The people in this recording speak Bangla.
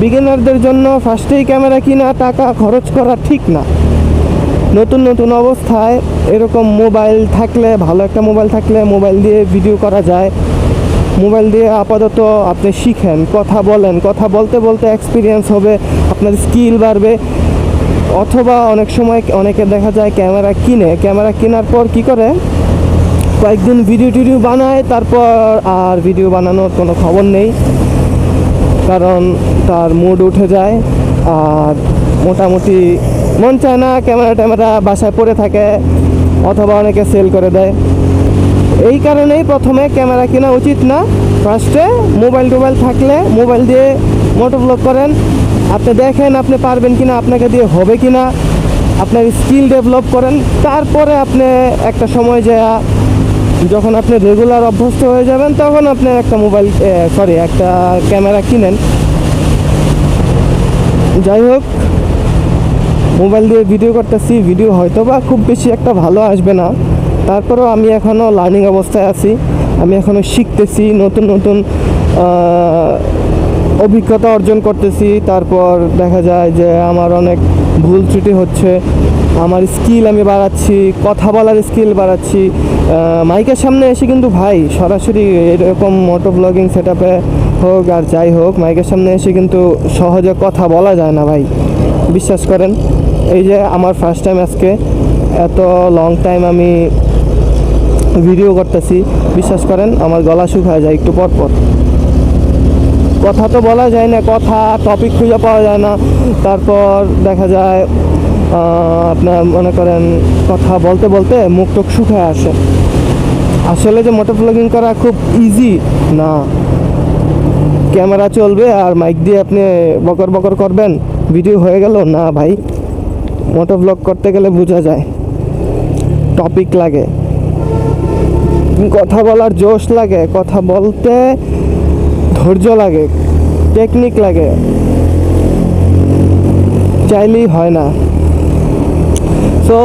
বিগিনারদের জন্য ফার্স্টেই ক্যামেরা কিনা, টাকা খরচ করা ঠিক না। নতুন নতুন অবস্থায় এরকম মোবাইল থাকলে, ভালো একটা মোবাইল থাকলে মোবাইল দিয়ে ভিডিও করা যায়। মোবাইল দিয়ে আপাতত আপনি শিখেন, কথা বলেন। কথা বলতে বলতে এক্সপিরিয়েন্স হবে, আপনার স্কিল বাড়বে। অথবা অনেক সময় অনেকে দেখা যায় ক্যামেরা কিনে। ক্যামেরা কেনার পর কি করে? কয়েকদিন ভিডিও টিডিও বানায়, তারপর আর ভিডিও বানানোর কোনো খবর নেই। কারণ তার মুড উঠে যায় আর মোটামুটি মন চায় না ক্যামেরা ট্যামেরা বাসায় পড়ে থাকে অথবা অনেকে সেল করে দেয়। এই কারণেই প্রথমে ক্যামেরা কেনা উচিত না। ফার্স্টে মোবাইল টোবাইল থাকলে মোবাইল দিয়ে মোটো ব্লগ করেন। আপনি দেখেন আপনি পারবেন কিনা, আপনাকে দিয়ে হবে কিনা। আপনার স্কিল ডেভেলপ করেন। তারপরে আপনি একটা সময় যায় যখন আপনি রেগুলার অভ্যস্ত হয়ে যাবেন, তখন আপনি একটা মোবাইল সরি একটা ক্যামেরা কিনেন। যাই হোক মোবাইল দিয়ে ভিডিও করতেছি ভিডিও হয়তো বা খুব বেশি একটা ভালো আসবে না। তারপরেও আমি এখনও লার্নিং অবস্থায় আছি। আমি এখনও শিখতেছি, নতুন নতুন অভিজ্ঞতা অর্জন করতেছি, তারপর দেখা যায় যে আমার অনেক ভুল ত্রুটি হচ্ছে, আমার স্কিল আমি বাড়াচ্ছি, কথা বলার স্কিল বাড়াচ্ছি মাইকের সামনে এসে কিন্তু ভাই সরাসরি এরকম মোটো ব্লগিং সেট আপে হোক আর যাই হোক, মাইকের সামনে এসে কিন্তু সহজে কথা বলা যায় না ভাই, বিশ্বাস করেন। এই যে আমার ফার্স্ট টাইম আজকে, এত লং টাইম আমি ভিডিও করতেছি, বিশ্বাস করেন, আমার গলা শুকায় যায় একটু পর পর কথা তো বলা যায় না, কথা টপিক খুঁজে পাওয়া যায় না। তারপর দেখা যায় আপনার মনে করেন, কথা বলতে বলতে মুখ টুক শুকায় আসে। আসলে যে মোটর ব্লগিং করা খুব ইজি না। ক্যামেরা চলবে আর মাইক দিয়ে আপনি বকর বকর করবেন ভিডিও হয়ে গেল? না ভাই। মোটো ব্লগ করতে গেলে বোঝা যায় টপিক লাগে। কথা বলার জোশ লাগে, কথা বলতে ধৈর্য লাগে টেকনিক লাগে। চাইলেই হয় না। সো